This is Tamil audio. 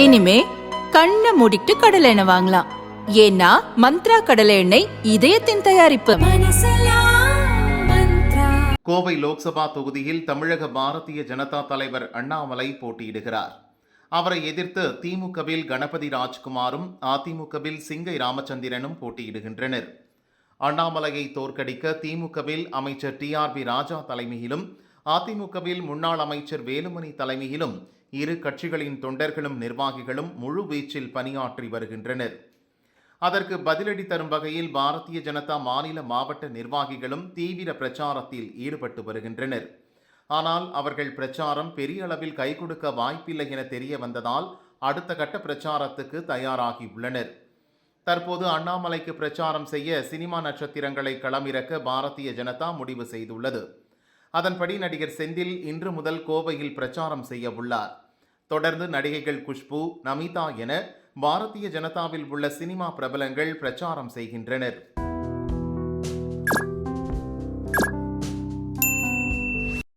இனிமே கண்ணை மூடிட்டு கடலை எண்ணெய் வாங்கலாம். ஏன்னா மந்த்ரா கடலை எண்ணெய் இதயத்தின் தயாரிப்பு. கோவை லோக்சபா தொகுதியில் தமிழக பாரதிய ஜனதா தலைவர் அண்ணாமலை போட்டியிடுகிறார். அவரை எதிர்த்து திமுகவில் கணபதி ராஜ்குமாரும் அதிமுகவில் சிங்கை ராமச்சந்திரனும் போட்டியிடுகின்றனர். அண்ணாமலையை தோற்கடிக்க திமுகவில் அமைச்சர் டிஆர்பி ராஜா தலைமையிலும் அதிமுகவில் முன்னாள் அமைச்சர் வேலுமணி தலைமையிலும் இரு கட்சிகளின் தொண்டர்களும் நிர்வாகிகளும் முழு வீச்சில் பணியாற்றி வருகின்றனர். அதற்கு பதிலடி தரும் வகையில் பாரதிய ஜனதா மாநில மாவட்ட நிர்வாகிகளும் தீவிர பிரச்சாரத்தில் ஈடுபட்டு வருகின்றனர். ஆனால் அவர்கள் பிரச்சாரம் பெரிய அளவில் கை கொடுக்க வாய்ப்பில்லை என தெரிய வந்ததால் அடுத்த கட்ட பிரச்சாரத்துக்கு தயாராகி உள்ளனர். தற்போது அண்ணாமலைக்கு பிரச்சாரம் செய்ய சினிமா நட்சத்திரங்களை களமிறக்க பாரதிய ஜனதா முடிவு செய்துள்ளது. அதன்படி நடிகர் செந்தில் இன்று முதல் கோவையில் பிரச்சாரம் செய்ய உள்ளார். தொடர்ந்து நடிகைகள் குஷ்பு நமிதா என பாரதிய ஜனதாவில் உள்ள சினிமா பிரபலங்கள் பிரச்சாரம் செய்கின்றனர்.